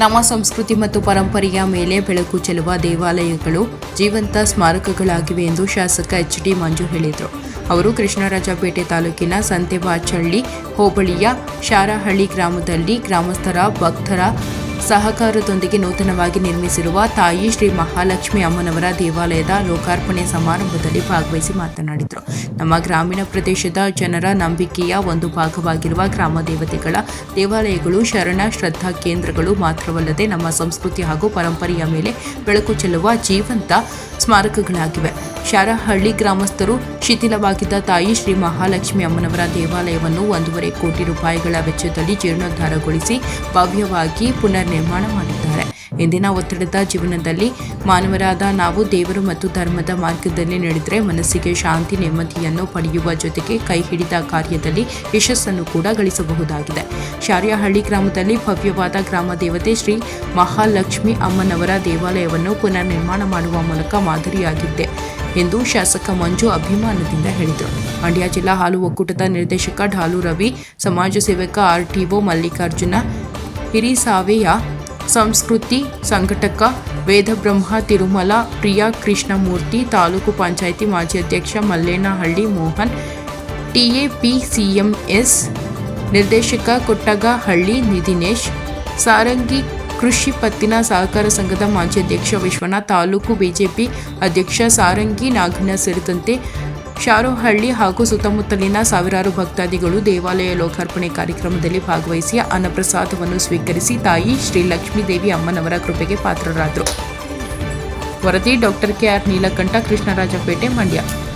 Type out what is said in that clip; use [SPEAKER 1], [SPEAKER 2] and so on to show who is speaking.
[SPEAKER 1] ನಮ್ಮ ಸಂಸ್ಕೃತಿ ಮತ್ತು ಪರಂಪರೆಯ ಮೇಲೆ ಬೆಳಕು ಚೆಲ್ಲುವ ದೇವಾಲಯಗಳು ಜೀವಂತ ಸ್ಮಾರಕಗಳಾಗಿವೆ ಎಂದು ಶಾಸಕ ಎಚ್ ಡಿ ಮಂಜು ಹೇಳಿದರು. ಅವರು ಕೃಷ್ಣರಾಜಪೇಟೆ ತಾಲೂಕಿನ ಸಂತೆಬಾಚಳ್ಳಿ ಹೋಬಳಿಯ ಶಾರಹಳ್ಳಿ ಗ್ರಾಮದಲ್ಲಿ ಗ್ರಾಮಸ್ಥರ, ಭಕ್ತರ ಸಹಕಾರದೊಂದಿಗೆ ನೂತನವಾಗಿ ನಿರ್ಮಿಸಿರುವ ತಾಯಿ ಶ್ರೀ ಮಹಾಲಕ್ಷ್ಮಿ ಅಮ್ಮನವರ ದೇವಾಲಯದ ಲೋಕಾರ್ಪಣೆ ಸಮಾರಂಭದಲ್ಲಿ ಭಾಗವಹಿಸಿ ಮಾತನಾಡಿದರು. ನಮ್ಮ ಗ್ರಾಮೀಣ ಪ್ರದೇಶದ ಜನರ ನಂಬಿಕೆಯ ಒಂದು ಭಾಗವಾಗಿರುವ ಗ್ರಾಮ ದೇವತೆಗಳ ದೇವಾಲಯಗಳು ಶರಣ, ಶ್ರದ್ಧಾ ಕೇಂದ್ರಗಳು ಮಾತ್ರವಲ್ಲದೆ ನಮ್ಮ ಸಂಸ್ಕೃತಿ ಹಾಗೂ ಪರಂಪರೆಯ ಮೇಲೆ ಬೆಳಕು ಚೆಲ್ಲುವ ಜೀವಂತ ಸ್ಮಾರಕಗಳಾಗಿವೆ. ಶಾರಹಳ್ಳಿ ಗ್ರಾಮಸ್ಥರು ಶಿಥಿಲವಾಗಿದ್ದ ತಾಯಿ ಶ್ರೀ ಮಹಾಲಕ್ಷ್ಮಿ ಅಮ್ಮನವರ ದೇವಾಲಯವನ್ನು ಒಂದೂವರೆ ಕೋಟಿ ರೂಪಾಯಿಗಳ ವೆಚ್ಚದಲ್ಲಿ ಜೀರ್ಣೋದ್ಧಾರಗೊಳಿಸಿ ಭವ್ಯವಾಗಿ ಪುನರ್ ನಿರ್ಮಾಣ ಮಾಡಿದ್ದಾರೆ. ಇಂದಿನ ಒತ್ತಡದ ಜೀವನದಲ್ಲಿ ಮಾನವರಾದ ನಾವು ದೇವರು ಮತ್ತು ಧರ್ಮದ ಮಾರ್ಗದಲ್ಲಿ ನಡೆದರೆ ಮನಸ್ಸಿಗೆ ಶಾಂತಿ, ನೆಮ್ಮದಿಯನ್ನು ಪಡೆಯುವ ಜೊತೆಗೆ ಕೈ ಹಿಡಿದ ಕಾರ್ಯದಲ್ಲಿ ಯಶಸ್ಸನ್ನು ಕೂಡ ಗಳಿಸಬಹುದಾಗಿದೆ. ಶಾರ್ಯಹಳ್ಳಿ ಗ್ರಾಮದಲ್ಲಿ ಭವ್ಯವಾದ ಗ್ರಾಮ ದೇವತೆ ಶ್ರೀ ಮಹಾಲಕ್ಷ್ಮಿ ಅಮ್ಮನವರ ದೇವಾಲಯವನ್ನು ಪುನರ್ ನಿರ್ಮಾಣ ಮಾಡುವ ಮೂಲಕ ಮಾದರಿಯಾಗಿದ್ದೆ ಎಂದು ಶಾಸಕ ಮಂಜು ಅಭಿಮಾನದಿಂದ ಹೇಳಿದರು. ಮಂಡ್ಯ ಜಿಲ್ಲಾ ಹಾಲು ಒಕ್ಕೂಟದ ನಿರ್ದೇಶಕ ಢಾಲು ರವಿ, ಸಮಾಜ ಸೇವಕ ಆರ್ಟಿಒ ಮಲ್ಲಿಕಾರ್ಜುನ, ಹಿರಿಸಾವೆಯ ಸಂಸ್ಕೃತಿ, ಸಂಘಟಕ, ವೇದಬ್ರಹ್ಮ, ತಿರುಮಲ, ಪ್ರಿಯಾ ಕೃಷ್ಣಮೂರ್ತಿ, ತಾಲೂಕು ಪಂಚಾಯಿತಿ ಮಾಜಿ ಅಧ್ಯಕ್ಷ ಮಲ್ಲೇನಹಳ್ಳಿ ಮೋಹನ್ ಟಿಎಪಿಸಿಎಂಎಸ್ ನಿರ್ದೇಶಕ ಕೊಟ್ಟಗಹಳ್ಳಿ ನಿಧಿನೇಶ್, ಸಾರಂಗಿ ಕೃಷಿ ಪತ್ತಿನ ಸಹಕಾರ ಸಂಘದ ಮಾಜಿ ಅಧ್ಯಕ್ಷ ವಿಶ್ವನಾಥ್, ತಾಲೂಕು ಬಿಜೆಪಿ ಅಧ್ಯಕ್ಷ ಸಾರಂಗಿ ನಾಗಣ್ಣ ಸೇರಿದಂತೆ ಶಾರೋಹಳ್ಳಿ ಹಾಗೂ ಸುತ್ತಮುತ್ತಲಿನ ಸಾವಿರಾರು ಭಕ್ತಾದಿಗಳು ದೇವಾಲಯ ಲೋಕಾರ್ಪಣೆ ಕಾರ್ಯಕ್ರಮದಲ್ಲಿ ಭಾಗವಹಿಸಿ ಅನ್ನಪ್ರಸಾದವನ್ನು ಸ್ವೀಕರಿಸಿ ತಾಯಿ ಶ್ರೀ ಲಕ್ಷ್ಮೀದೇವಿ ಅಮ್ಮನವರ ಕೃಪೆಗೆ ಪಾತ್ರರಾದರು. ವರದಿ doctor K R Neelakanta, Krishnarajpete, Mandya.